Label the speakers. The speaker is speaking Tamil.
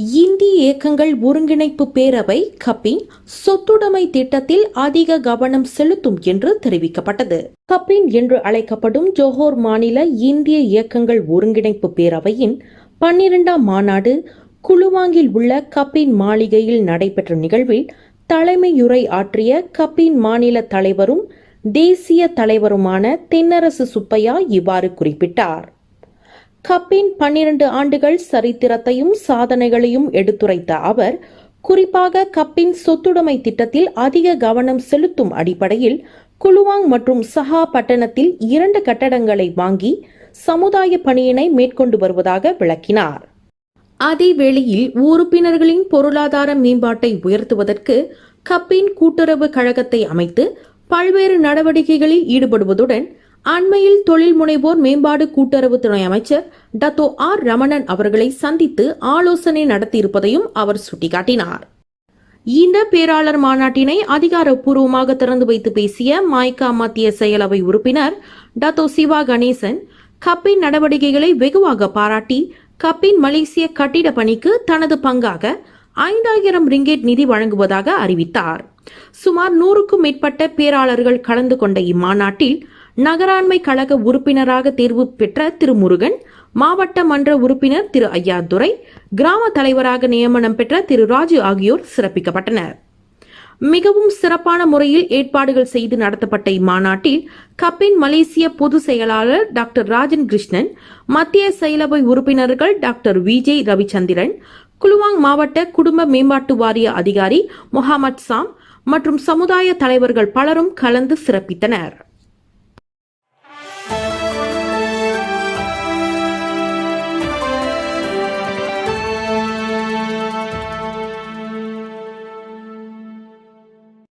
Speaker 1: இயக்கங்கள் ஒருங்கிணைப்பு பேரவை கப்பின் சொத்துடைமை திட்டத்தில் அதிக கவனம் செலுத்தும் என்று தெரிவிக்கப்பட்டது. கப்பின் என்று அழைக்கப்படும் ஜோஹோர் மாநில இந்திய இயக்கங்கள் ஒருங்கிணைப்பு பேரவையின் பன்னிரெண்டாம் மாநாடு குழுவாங்கில் உள்ள கப்பின் மாளிகையில் நடைபெற்ற நிகழ்வில் தலைமையுரை ஆற்றிய கப்பின் மாநில தலைவரும் தேசிய தலைவருமான தென்னரசு சுப்பையா இவ்வாறு குறிப்பிட்டார். கப்பின் பன்னிரண்டு ஆண்டுகள் சரித்திரத்தையும் சாதனைகளையும் எடுத்துரைத்த அவர் குறிப்பாக கப்பின் சொத்துடைமை திட்டத்தில் அதிக கவனம் செலுத்தும் அடிப்படையில் குலுவாங் மற்றும் சஹா பட்டணத்தில் இரண்டு கட்டடங்களை வாங்கி சமுதாய பணியினை மேற்கொண்டு வருவதாக விளக்கினார். அதேவேளையில் உறுப்பினர்களின் பொருளாதார மேம்பாட்டை உயர்த்துவதற்கு கப்பின் கூட்டுறவு கழகத்தை அமைத்து பல்வேறு நடவடிக்கைகளில் ஈடுபடுவதுடன் அண்மையில் தொழில் முனைவோர் மேம்பாடு கூட்டுறவு துணை அமைச்சர் டத்தோ ஆர் ரமணன் அவர்களை சந்தித்து ஆலோசனை நடத்தியிருப்பதையும் அவர் சுட்டிக்காட்டினார். இந்த பேராளர் மாநாட்டினை அதிகாரப்பூர்வமாக திறந்து வைத்து பேசிய மாய்கா மத்திய செயலவை உறுப்பினர் டத்தோ சிவா கணேசன் கப்பின் நடவடிக்கைகளை வெகுவாக பாராட்டி கப்பின் மலேசிய கட்டிட பணிக்கு தனது பங்காக ஐந்தாயிரம் ரிங்கெட் நிதி வழங்குவதாக அறிவித்தார். சுமார் நூறுக்கும் மேற்பட்ட பேராளர்கள் கலந்து கொண்ட இம்மாநாட்டில் நகராண்மை கழக உறுப்பினராக தேர்வு பெற்ற திரு முருகன் மாவட்ட மன்ற உறுப்பினர் திரு ஐயாதுரை கிராம தலைவராக நியமனம் பெற்ற திரு ராஜு ஆகியோர் சிறப்பிக்கப்பட்டனர். மிகவும் சிறப்பான முறையில் ஏற்பாடுகள் செய்து நடத்தப்பட்ட இம்மாநாட்டில் கப்பின் மலேசிய பொதுச் செயலாளர் டாக்டர் ராஜன் கிருஷ்ணன் மத்திய செயலவை உறுப்பினர்கள் டாக்டர் விஜய் ரவிச்சந்திரன் குலுவாங் மாவட்ட குடும்ப மேம்பாட்டு வாரிய அதிகாரி முகமது சாம் மற்றும் சமுதாய தலைவர்கள் பலரும் கலந்து சிறப்பித்தனர்.